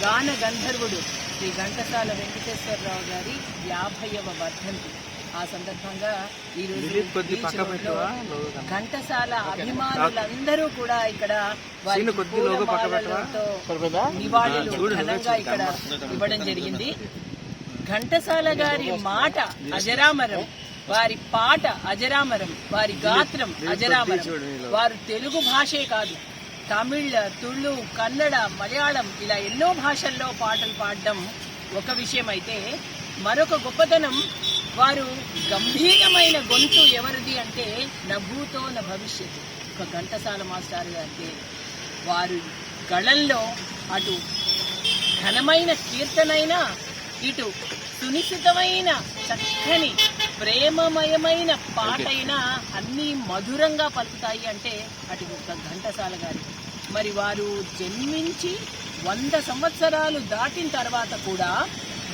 గాన గంధర్వుడు శ్రీ ఘంటసాల వెంకటేశ్వరరావు గారి యాభైవ వర్ధంతి. ఆ సందర్భంగా ఈ రోజు బీచ్ రోడ్లో ఘంటసాల అభిమానులందరూ కూడా ఇక్కడ నివాళులు ఘనంగా ఇక్కడ ఇవ్వడం జరిగింది. ఘంటసాల గారి మాట అజరామరం వారి పాట అజరామరం వారి గాత్రం అజరామరం. వారు తెలుగు భాషే కాదు. తమిళ తుళు కన్నడ మలయాళం ఇలా ఎన్నో భాషల్లో పాటలు పాడడం ఒక విషయం అయితే మరొక గొప్పతనం. వారు గంభీరమైన గొంతు ఎవరిది అంటే నభూతో న భవిష్యత్తు. ఒక ఘంటసాల మాస్టర్ గారికి వారు గళంలో అటు ఘనమైన కీర్తనైనా ఇటు సునిశ్చితమైన చక్కని ప్రేమమయమైన పాటైనా అన్నీ మధురంగా పలుకుతాయి అంటే అటు ఒక ఘంటసాల గారి. మరి వారు జన్మించి వంద సంవత్సరాలు దాటిన తర్వాత కూడా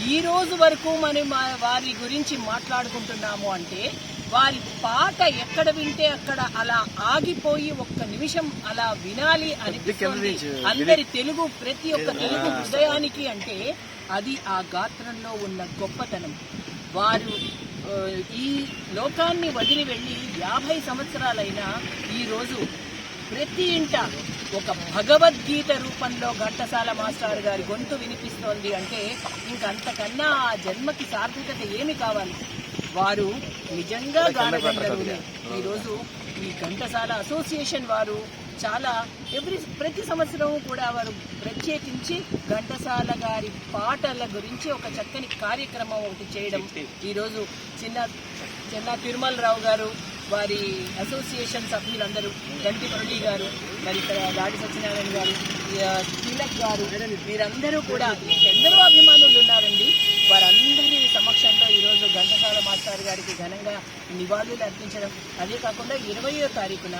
ఈ రోజు వరకు మనం వారి గురించి మాట్లాడుకుంటున్నాము అంటే వారి పాట ఎక్కడ వింటే అక్కడ అలా ఆగిపోయి ఒక్క నిమిషం అలా వినాలి అనిపిస్తుంది. అందరి తెలుగు ప్రతి ఒక్క తెలుగు హృదయానికి అంటే అది ఆ గాత్రంలో ఉన్న గొప్పతనం. వారు ఈ లోకాన్ని వదిలి వెళ్ళి యాభై సంవత్సరాలైనా ఈ రోజు ప్రతి ఇంట ఒక భగవద్గీత రూపంలో ఘంటసాల మాస్టర్ గారి గొంతు వినిపిస్తోంది అంటే ఇంకంతకన్నా ఆ జన్మకి సార్థకత ఏమి కావాలి? వారు నిజంగా గానగంధర్వులే ఈరోజు ఈ ఘంటసాల అసోసియేషన్ వారు చాలా ఎవ్రీ ప్రతి సంవత్సరం కూడా వారు ప్రత్యేకించి ఘంటసాల గారి పాటల గురించి ఒక చక్కని కార్యక్రమం ఒకటి చేయడం. ఈరోజు చిన్న చిన్న తిరుమలరావు గారు వారి అసోసియేషన్ సభ్యులందరూ గంటి మురళి గారు మరి ఇక్కడ దాడి సత్యనారాయణ గారు తిలక్ గారు వీరందరూ కూడా ఎందరో అభిమానులు ఉన్నారండి. వారందరి సమక్షంలో ఈరోజు ఘంటసాల మాస్టర్ గారికి ఘనంగా నివాళులు అర్పించడం. అదే కాకుండా ఇరవయో తారీఖున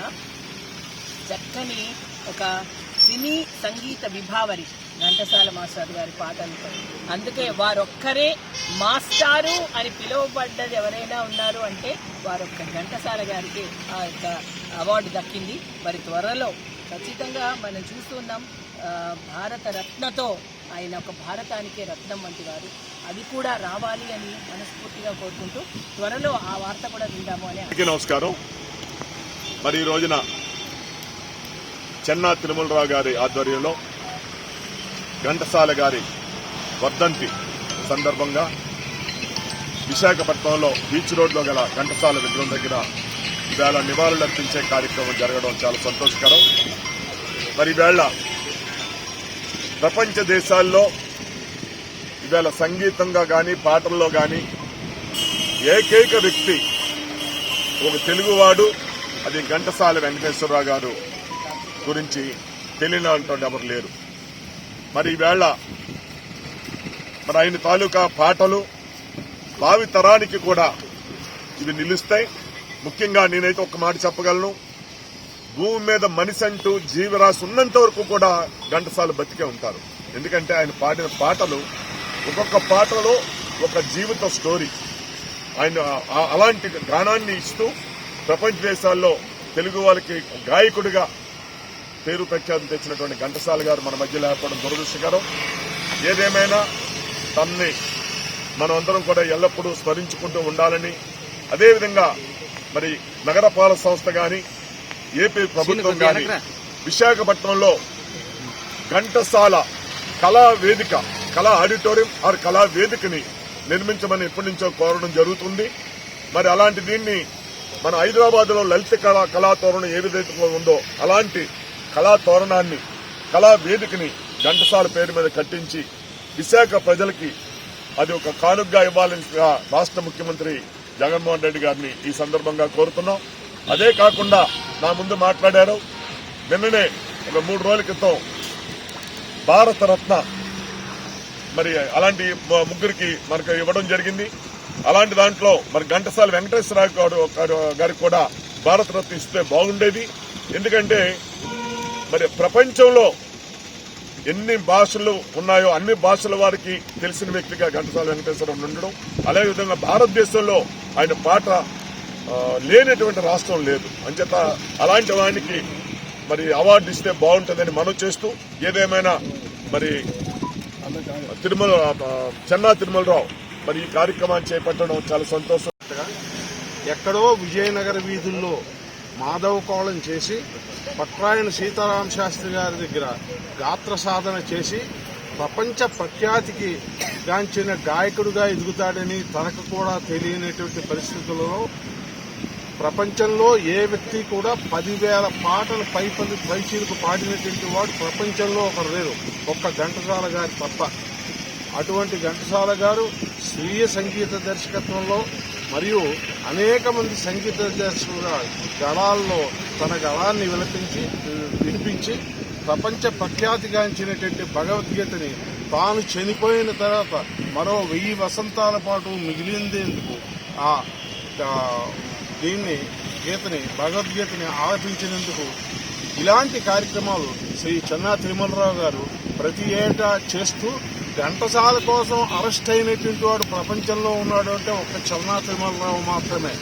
చక్కని ఒక సినీ సంగీత విభావరి ఘంటసాల మాస్టర్ గారి పాటలతో. అందుకే వారొక్కరే మాస్టారు అని పిలువబడ్డది ఎవరైనా ఉన్నారు అంటే వారొక్క ఘంటసాల గారికి ఆ యొక్క అవార్డు దక్కింది. మరి త్వరలో ఖచ్చితంగా మనం చూస్తున్నాం భారత రత్నతో ఆయన ఒక భారతానికే రత్నం వంటి వారు. అది కూడా రావాలి అని మనస్ఫూర్తిగా కోరుకుంటూ త్వరలో ఆ వార్త కూడా విందాము అని నమస్కారం. మరి ఈ రోజున చెన్నా తిరుమలరావు గారి ఆధ్వర్యంలో ఘంటసాల గారి వర్ధంతి సందర్భంగా విశాఖపట్నంలో బీచ్ రోడ్లో గల ఘంటసాల విగ్రహం దగ్గర ఇవాళ నివాళులర్పించే కార్యక్రమం జరగడం చాలా సంతోషకరం. మరి ఈవేళ ప్రపంచ దేశాల్లో ఇవాళ సంగీతంగా కానీ పాటల్లో కానీ ఏకైక వ్యక్తి ఒక తెలుగువాడు అది ఘంటసాల వెంకటేశ్వరరావు గారు. గురించి తెలియని ఎవరు లేరు. మరి ఈవేళ మరి ఆయన తాలూకా పాటలు భావి తరానికి కూడా ఇవి నిలుస్తాయి. ముఖ్యంగా నేనైతే ఒక మాట చెప్పగలను. భూమి మీద మనిషి అంటూ జీవరాశి ఉన్నంత వరకు కూడా ఘంటసాలు బతికే ఉంటారు. ఎందుకంటే ఆయన పాడిన పాటలు ఒక్కొక్క పాటలో ఒక జీవిత స్టోరీ. ఆయన అలాంటి గానాన్ని ఇస్తూ ప్రపంచ దేశాల్లో తెలుగు వాళ్ళకి గాయకుడిగా పేరు ప్రఖ్యాతి తెచ్చినటువంటి ఘంటసాల గారు మన మధ్య లేకపోవడం దురదృష్టకరం. ఏదేమైనా తన్ని మనమందరం కూడా ఎల్లప్పుడూ స్మరించుకుంటూ ఉండాలని అదేవిధంగా మరి నగరపాలక సంస్థ గాని ఏపీ ప్రభుత్వం గాని విశాఖపట్నంలో ఘంటసాల కళా వేదిక కళా ఆడిటోరియం ఆర్ కళా వేదికని నిర్మించమని ఎప్పటి నుంచో కోరడం జరుగుతుంది. మరి అలాంటి దీన్ని మన హైదరాబాద్లో లలిత కళా కళాతోరణం ఏ విధంగా ఉందో అలాంటి కళా తోరణాన్ని కళా వేదికని ఘంటసాల పేరు మీద కట్టించి విశాఖ ప్రజలకి అది ఒక కానుగ్గా ఇవ్వాలని రాష్ట్ర ముఖ్యమంత్రి జగన్మోహన్ రెడ్డి గారిని ఈ సందర్భంగా కోరుతున్నాం. అదే కాకుండా నా ముందు మాట్లాడారు. నిన్ననే ఒక మూడు రోజుల క్రితం భారతరత్న మరి అలాంటి ముగ్గురికి మనకు ఇవ్వడం జరిగింది. అలాంటి దాంట్లో మరి ఘంటసాల వెంకటేశ్వరరావు గారు గారు- గారికి కూడా భారతరత్న ఇస్తే బాగుండేది. ఎందుకంటే మరి ప్రపంచంలో ఎన్ని భాషలు ఉన్నాయో అన్ని భాషల వారికి తెలిసిన వ్యక్తిగా ఘంటసాల వెంకటేశ్వరం ఉండడం అదేవిధంగా భారతదేశంలో ఆయన పాట లేనటువంటి రాష్ట్రం లేదు. అంచేత అలాంటి వానికి మరి అవార్డు ఇస్తే బాగుంటుందని మనం చేస్తూ ఏదేమైనా మరి తిరుమల చెన్నా తిరుమలరావు మరి ఈ కార్యక్రమాన్ని చేపట్టడం చాలా సంతోషం. ఎక్కడో విజయనగర వీధుల్లో మాధవ కోళం చేసి పట్రాయణ సీతారామ శాస్త్రి గారి దగ్గర గాత్ర సాధన చేసి ప్రపంచ ప్రఖ్యాతికి గాంచిన గాయకుడిగా ఎదుగుతాడని తనకు కూడా తెలియనటువంటి పరిస్థితులలో ప్రపంచంలో ఏ వ్యక్తి కూడా పదివేల పాటలు పై పది పైచీలకు పాడినటువంటి వాడు ప్రపంచంలో ఒకరు లేరు. ఒక్క ఘంటసాల గారి తప్ప. అటువంటి ఘంటసాల గారు స్వీయ సంగీత దర్శకత్వంలో మరియు అనేక మంది సంగీత దర్శకుల గళాల్లో తన గళాన్ని విలపించి వినిపించి ప్రపంచ ప్రఖ్యాతిగాంచినటువంటి భగవద్గీతని తాను చనిపోయిన తర్వాత మరో వెయ్యి వసంతాల పాటు మిగిలిందేందుకు ఆ ఆ, దీన్ని గీతని భగవద్గీతని ఆలపించినందుకు ఇలాంటి కార్యక్రమాలు శ్రీ చెన్నా తిరుమలరావు గారు ప్రతి ఏటా చేస్తూ ఘంటసాల కోసం అరెస్ట్ అయినటువంటి వాడు ప్రపంచంలో ఉన్నాడు అంటే ఒక చలనా తిరుమలరావు మాత్రమే.